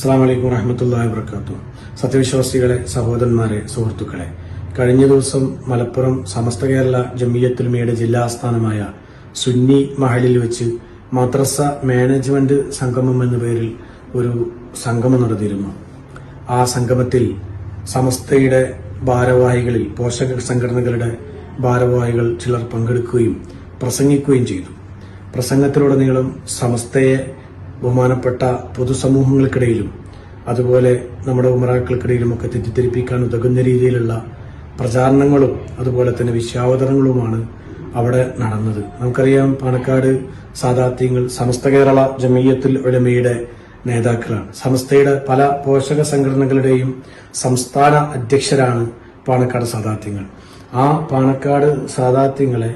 അസ്സാം വലൈക്കും വറഹമത്തല്ലാ വർക്കാത്തു സത്യവിശ്വാസികളെ സഹോദരന്മാരെ സുഹൃത്തുക്കളെ കഴിഞ്ഞ ദിവസം മലപ്പുറം സമസ്ത കേരള ജമിയത്തുൽമയുടെ ജില്ലാ ആസ്ഥാനമായ സുന്നി മഹലിൽ വെച്ച് മദ്രസ മാനേജ്മെന്റ് സംഗമം എന്ന പേരിൽ ഒരു സംഗമം നടത്തിയിരുന്നു ആ സംഗമത്തിൽ സമസ്തയുടെ ഭാരവാഹികളിൽ പോഷക സംഘടനകളുടെ ഭാരവാഹികൾ ചിലർ പങ്കെടുക്കുകയും പ്രസംഗിക്കുകയും ചെയ്തു. പ്രസംഗത്തിലുടനീളം സമസ്തയെ ബഹുമാനപ്പെട്ട പൊതുസമൂഹങ്ങൾക്കിടയിലും അതുപോലെ നമ്മുടെ ഉമറാക്കൾക്കിടയിലും ഒക്കെ തെറ്റിദ്ധരിപ്പിക്കാൻ ഉതകുന്ന രീതിയിലുള്ള പ്രചാരണങ്ങളും അതുപോലെ തന്നെ വിശ്വാവതരണങ്ങളുമാണ് അവിടെ നടന്നത്. നമുക്കറിയാം പാണക്കാട് സാദാത്യങ്ങൾ സമസ്ത കേരള ജമീയത്തുൽ ഉലമയുടെ നേതാക്കളാണ്. സമസ്തയുടെ പല പോഷക സംഘടനകളുടെയും സംസ്ഥാന അധ്യക്ഷരാണ് പാണക്കാട് സാദാത്യങ്ങൾ. ആ പാണക്കാട് സാദാത്യങ്ങളെ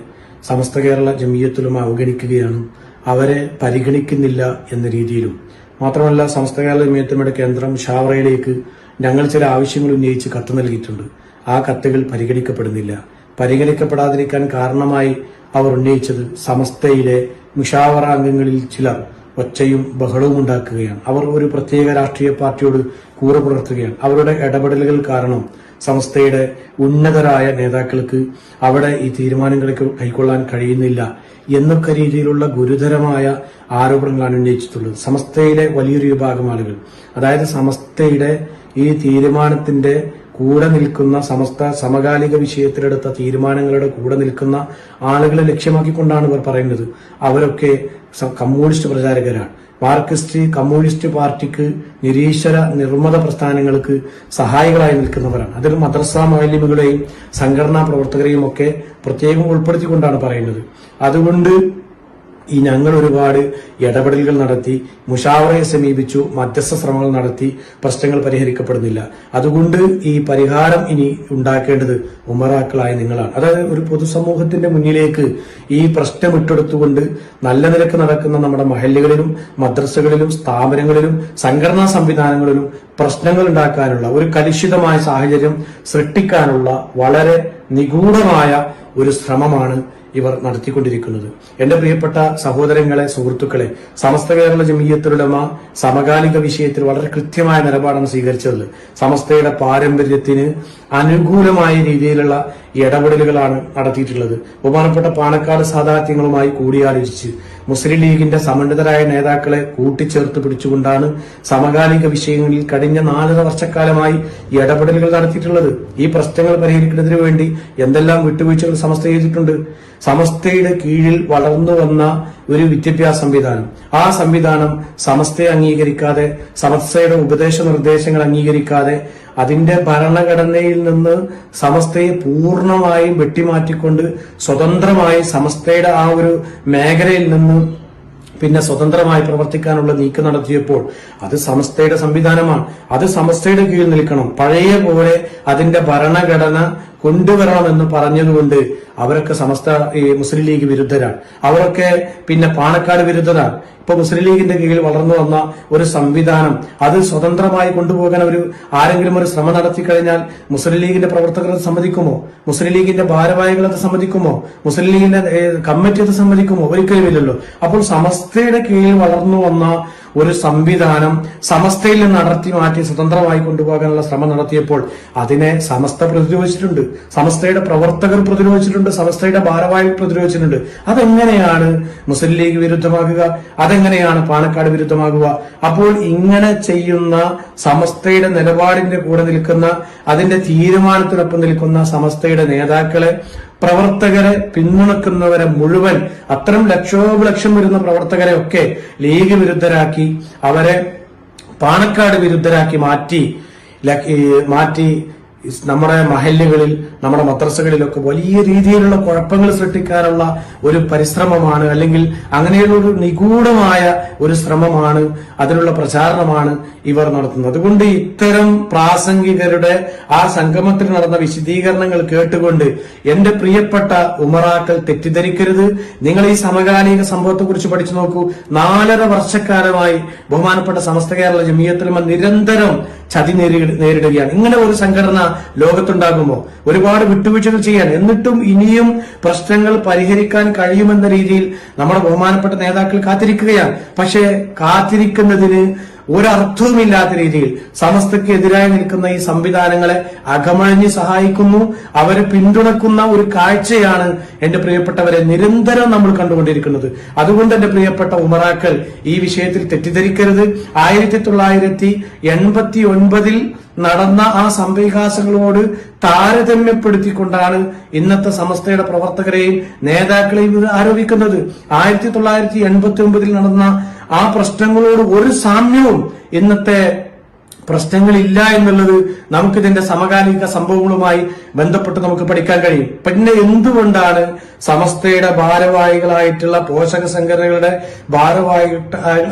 സമസ്ത കേരള ജമീയത്തിലും അവഗണിക്കുകയാണ് അവരെ പരിഗണിക്കുന്നില്ല എന്ന രീതിയിലും. മാത്രമല്ല സമസ്ത കേരള കേന്ദ്രം ഷാവറയിലേക്ക് ഞങ്ങൾ ചില ആവശ്യങ്ങൾ ഉന്നയിച്ച് കത്ത് നൽകിയിട്ടുണ്ട്. ആ കത്തുകൾ പരിഗണിക്കപ്പെടുന്നില്ല. പരിഗണിക്കപ്പെടാതിരിക്കാൻ കാരണമായി അവർ ഉന്നയിച്ചത് സമസ്തയിലെ മുഷാവറ അംഗങ്ങളിൽ ചിലർ ഒച്ചയും ബഹളവും ഉണ്ടാക്കുകയാണ്. അവർ ഒരു പ്രത്യേക രാഷ്ട്രീയ പാർട്ടിയോട് കൂറു പുലർത്തുകയാണ്. അവരുടെ ഇടപെടലുകൾ കാരണം സംസ്ഥയുടെ ഉന്നതരായ നേതാക്കൾക്ക് അവിടെ ഈ തീരുമാനങ്ങൾ കൈക്കൊള്ളാൻ കഴിയുന്നില്ല എന്നൊക്കെ രീതിയിലുള്ള ഗുരുതരമായ ആരോപണങ്ങളാണ് ഉന്നയിച്ചിട്ടുള്ളത്. സമസ്തയിലെ വലിയൊരു വിഭാഗം ആളുകൾ. അതായത് സമസ്തയുടെ ഈ തീരുമാനത്തിന്റെ കൂടെ നിൽക്കുന്ന സമസ്ത സമകാലിക വിഷയത്തിലെടുത്ത തീരുമാനങ്ങളുടെ കൂടെ നിൽക്കുന്ന ആളുകളെ ലക്ഷ്യമാക്കിക്കൊണ്ടാണ് ഇവർ പറയുന്നത്. അവരൊക്കെ കമ്മ്യൂണിസ്റ്റ് പ്രചാരകരാണ്. മാർക്സിസ്റ്റ് കമ്മ്യൂണിസ്റ്റ് പാർട്ടിക്ക് നിരീശ്വര നിർമ്മത പ്രസ്ഥാനങ്ങൾക്ക് സഹായികളായി നിൽക്കുന്നവരാണ്. അതിൽ മദ്രസ മൗലിമുകളെയും സംഘടനാ പ്രവർത്തകരെയും ഒക്കെ പ്രത്യേകം ഉൾപ്പെടുത്തിക്കൊണ്ടാണ് പറയുന്നത്. അതുകൊണ്ട് ഈ ഞങ്ങൾ ഒരുപാട് ഇടപെടലുകൾ നടത്തി മുഷാവറയെ സമീപിച്ചു മധ്യസ്ഥ ശ്രമങ്ങൾ നടത്തി പ്രശ്നങ്ങൾ പരിഹരിക്കപ്പെടുന്നില്ല. അതുകൊണ്ട് ഈ പരിഹാരം ഇനി ഉണ്ടാക്കേണ്ടത് ഉമറാക്കളായ നിങ്ങളാണ്. അതായത് ഒരു പൊതുസമൂഹത്തിന്റെ മുന്നിലേക്ക് ഈ പ്രശ്നം ഇട്ടെടുത്തുകൊണ്ട് നല്ല നിലയ്ക്ക് നടക്കുന്ന നമ്മുടെ മഹല്ലുകളിലും മദ്രസകളിലും സ്ഥാപനങ്ങളിലും സംഘടനാ സംവിധാനങ്ങളിലും പ്രശ്നങ്ങൾ ഉണ്ടാക്കാനുള്ള ഒരു കലുഷിതമായ സാഹചര്യം സൃഷ്ടിക്കാനുള്ള വളരെ നിഗൂഢമായ ഒരു ശ്രമമാണ് ഇവർ നടത്തിക്കൊണ്ടിരിക്കുന്നത്. എന്റെ പ്രിയപ്പെട്ട സഹോദരങ്ങളെ സുഹൃത്തുക്കളെ സമസ്ത കേരള ജമീയത്തിലുടമ സമകാലിക വിഷയത്തിൽ വളരെ കൃത്യമായ നിലപാടാണ് സ്വീകരിച്ചത്. സമസ്തയുടെ പാരമ്പര്യത്തിന് അനുകൂലമായ രീതിയിലുള്ള ഇടപെടലുകളാണ് നടത്തിയിട്ടുള്ളത്. ബഹുമാനപ്പെട്ട പാണക്കാട് സാധാത്യങ്ങളുമായി കൂടിയാലോചിച്ച് മുസ്ലിം ലീഗിന്റെ സമന്വിതരായ നേതാക്കളെ കൂട്ടിച്ചേർത്ത് പിടിച്ചുകൊണ്ടാണ് സമകാലിക വിഷയങ്ങളിൽ കഴിഞ്ഞ നാലര വർഷക്കാലമായി ഇടപെടലുകൾ നടത്തിയിട്ടുള്ളത്. ഈ പ്രശ്നങ്ങൾ പരിഹരിക്കുന്നതിന് വേണ്ടി എന്തെല്ലാം വിട്ടുവീഴ്ചകൾ സമസ്ത ചെയ്തിട്ടുണ്ട്? സമസ്തയുടെ കീഴിൽ വളർന്നു വന്ന ഒരു വിദ്യാഭ്യാസ സംവിധാനം. ആ സംവിധാനം സമസ്തയെ അംഗീകരിക്കാതെ സമസ്തയുടെ ഉപദേശ നിർദ്ദേശങ്ങൾ അംഗീകരിക്കാതെ അതിന്റെ ഭരണഘടനയിൽ നിന്ന് സമസ്തയെ പൂർണമായും വെട്ടിമാറ്റിക്കൊണ്ട് സ്വതന്ത്രമായി സമസ്തയുടെ ആ ഒരു മേഖലയിൽ നിന്ന് പിന്നെ സ്വതന്ത്രമായി പ്രവർത്തിക്കാനുള്ള നീക്കം നടത്തിയപ്പോൾ അത് സമസ്തയുടെ സംവിധാനമാണ്. അത് സമസ്തയുടെ കീഴിൽ നിൽക്കണം. പഴയ പോലെ അതിന്റെ ഭരണഘടന കൊണ്ടുവരണമെന്ന് പറഞ്ഞതുകൊണ്ട് അവരൊക്കെ സമസ്ത ഈ മുസ്ലിം ലീഗ് വിരുദ്ധരാണ്. അവരൊക്കെ പിന്നെ പാണക്കാട് വിരുദ്ധരാണ്. ഇപ്പൊ മുസ്ലിം ലീഗിന്റെ കീഴിൽ വളർന്നു വന്ന ഒരു സംവിധാനം അത് സ്വതന്ത്രമായി കൊണ്ടുപോകാൻ ഒരു ആരെങ്കിലും ഒരു ശ്രമം നടത്തി കഴിഞ്ഞാൽ മുസ്ലിം ലീഗിന്റെ പ്രവർത്തകർ അത് സമ്മതിക്കുമോ? മുസ്ലിം ലീഗിന്റെ ഭാരവാഹികൾ അത് സമ്മതിക്കുമോ? മുസ്ലിം ലീഗിന്റെ കമ്മിറ്റി അത് സമ്മതിക്കുമോ? ഒരിക്കലുമില്ലല്ലോ. അപ്പോൾ സമസ്തയുടെ കീഴിൽ വളർന്നു വന്ന ഒരു സംവിധാനം സമസ്തയിൽ നിന്ന് അടർത്തി മാറ്റി സ്വതന്ത്രമായി കൊണ്ടുപോകാനുള്ള ശ്രമം നടത്തിയപ്പോൾ അതിനെ സമസ്ത പ്രതിരോധിച്ചിട്ടുണ്ട്. സമസ്തയുടെ പ്രവർത്തകർ പ്രതിരോധിച്ചിട്ടുണ്ട്. സമസ്തയുടെ ഭാരവാഹികൾ പ്രതിരോധിച്ചിട്ടുണ്ട്. അതെങ്ങനെയാണ് മുസ്ലിം ലീഗ് വിരുദ്ധമാകുക? അതെങ്ങനെയാണ് പാണക്കാട് വിരുദ്ധമാകുക? അപ്പോൾ ഇങ്ങനെ ചെയ്യുന്ന സമസ്തയുടെ നിലപാടിന്റെ കൂടെ നിൽക്കുന്ന അതിന്റെ തീരുമാനത്തിനൊപ്പം നിൽക്കുന്ന സമസ്തയുടെ നേതാക്കളെ പ്രവർത്തകരെ പിന്തുണക്കുന്നവരെ മുഴുവൻ അത്തരം ലക്ഷോപലക്ഷം വരുന്ന പ്രവർത്തകരെ ഒക്കെ ലീഗ് വിരുദ്ധരാക്കി അവരെ പാണക്കാട് വിരുദ്ധരാക്കി മാറ്റി മാറ്റി നമ്മുടെ മഹല്ലുകളിൽ നമ്മുടെ മദ്രസകളിലൊക്കെ വലിയ രീതിയിലുള്ള കുഴപ്പങ്ങൾ സൃഷ്ടിക്കാനുള്ള ഒരു പരിശ്രമമാണ് അല്ലെങ്കിൽ അങ്ങനെയുള്ള ഒരു നിഗൂഢമായ ഒരു ശ്രമമാണ് അതിനുള്ള പ്രചാരണമാണ് ഇവർ നടത്തുന്നത്. അതുകൊണ്ട് ഇത്തരം പ്രാസംഗികരുടെ ആ സംഗമത്തിൽ നടന്ന വിശദീകരണങ്ങൾ കേട്ടുകൊണ്ട് എന്റെ പ്രിയപ്പെട്ട ഉമറാക്കൾ തെറ്റിദ്ധരിക്കരുത്. നിങ്ങൾ ഈ സമകാലിക സംഭവത്തെ കുറിച്ച് പഠിച്ചു നോക്കൂ. നാലര വർഷക്കാലമായി ബഹുമാനപ്പെട്ട സമസ്ത കേരള ജമീയത്തിലുമ നിരന്തരം ചതി നേരി- നേരിടുകയാണ്. ഇങ്ങനെ ഒരു സംഘടന ലോകത്തുണ്ടാകുമോ? ഒരുപാട് വിട്ടുവീഴ്ചകൾ ചെയ്യാൻ. എന്നിട്ടും ഇനിയും പ്രശ്നങ്ങൾ പരിഹരിക്കാൻ കഴിയുമെന്ന രീതിയിൽ നമ്മുടെ ബഹുമാനപ്പെട്ട നേതാക്കൾ കാത്തിരിക്കുകയാണ്. പക്ഷേ കാത്തിരിക്കുന്നതിന് ഒരർത്ഥവുമില്ലാത്ത രീതിയിൽ സമസ്തയ്ക്ക് എതിരായി നിൽക്കുന്ന ഈ സംവിധാനങ്ങളെ അകമഴിഞ്ഞ് സഹായിക്കുന്നു. അവരെ പിന്തുണക്കുന്ന ഒരു കാഴ്ചയാണ് എന്റെ പ്രിയപ്പെട്ടവരെ നിരന്തരം നമ്മൾ കണ്ടുകൊണ്ടിരിക്കുന്നത്. അതുകൊണ്ട് എന്റെ പ്രിയപ്പെട്ട ഉമറാക്കൾ ഈ വിഷയത്തിൽ തെറ്റിദ്ധരിക്കരുത്. ആയിരത്തി തൊള്ളായിരത്തി എൺപത്തി ഒൻപതിൽ നടന്ന ആ സംവികാസങ്ങളോട് താരതമ്യപ്പെടുത്തിക്കൊണ്ടാണ് ഇന്നത്തെ സമസ്തയുടെ പ്രവർത്തകരെയും നേതാക്കളെയും ആരോപിക്കുന്നത്. ആയിരത്തി തൊള്ളായിരത്തി എൺപത്തി ഒമ്പതിൽ നടന്ന ആ പ്രശ്നങ്ങളോട് ഒരു സാമ്യവും ഇന്നത്തെ പ്രശ്നങ്ങളില്ല എന്നുള്ളത് നമുക്കിതിന്റെ സമകാലിക സംഭവങ്ങളുമായി ബന്ധപ്പെട്ട് നമുക്ക് പഠിക്കാൻ കഴിയും. പിന്നെ എന്തുകൊണ്ടാണ് സമസ്തയുടെ ഭാരവാഹികളായിട്ടുള്ള പോഷക സംഘടനകളുടെ ഭാരവാഹി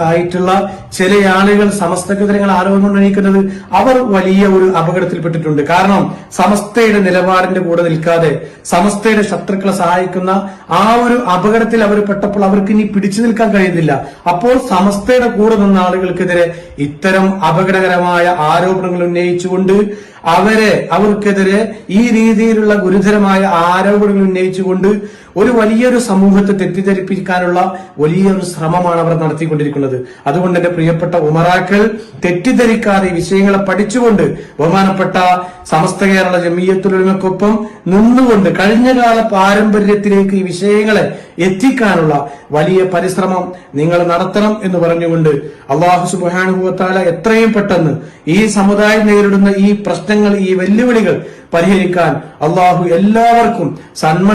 ആയിട്ടുള്ള ചില ആളുകൾ സമസ്തക്കെതിരങ്ങൾ ആരോപണം ഉന്നയിക്കുന്നത് അവർ വലിയ ഒരു അപകടത്തിൽപ്പെട്ടിട്ടുണ്ട്. കാരണം സമസ്തയുടെ നിലപാടിന്റെ കൂടെ നിൽക്കാതെ സമസ്തയുടെ ശത്രുക്കളെ സഹായിക്കുന്ന ആ ഒരു അപകടത്തിൽ അവർ പെട്ടപ്പോൾ അവർക്ക് ഇനി പിടിച്ചു നിൽക്കാൻ കഴിയുന്നില്ല. അപ്പോൾ സമസ്തയുടെ കൂടെ നിന്ന ആളുകൾക്കെതിരെ ഇത്തരം അപകടകരമായ ആരോപണങ്ങൾ ഉന്നയിച്ചുകൊണ്ട് അവരെ അവർക്കെതിരെ ഈ രീതിയിലുള്ള ഗുരുതരമായ ആരോപണങ്ങൾ ഉന്നയിച്ചുകൊണ്ട് ഒരു വലിയൊരു സമൂഹത്തെ തെറ്റിദ്ധരിപ്പിക്കാനുള്ള വലിയൊരു ശ്രമമാണ് അവർ നടത്തിക്കൊണ്ടിരിക്കുന്നത്. അതുകൊണ്ട് എന്റെ പ്രിയപ്പെട്ട ഉമറാക്കൾ തെറ്റിദ്ധരിക്കാതെ വിഷയങ്ങളെ പഠിച്ചുകൊണ്ട് ബഹുമാനപ്പെട്ട സമസ്ത കേരള ജമീയത്തുലമക്കൊപ്പം നിന്നുകൊണ്ട് കഴിഞ്ഞകാല പാരമ്പര്യത്തിലേക്ക് ഈ വിഷയങ്ങളെ എത്തിക്കാനുള്ള വലിയ പരിശ്രമം നിങ്ങൾ നടത്തണം എന്ന് പറഞ്ഞുകൊണ്ട് അള്ളാഹു സുബാനുഭവത്താല എത്രയും പെട്ടെന്ന് ഈ സമുദായം നേരിടുന്ന ഈ പ്രശ്നങ്ങൾ ഈ വെല്ലുവിളികൾ പരിഹരിക്കാൻ അള്ളാഹു എല്ലാവർക്കും സന്മ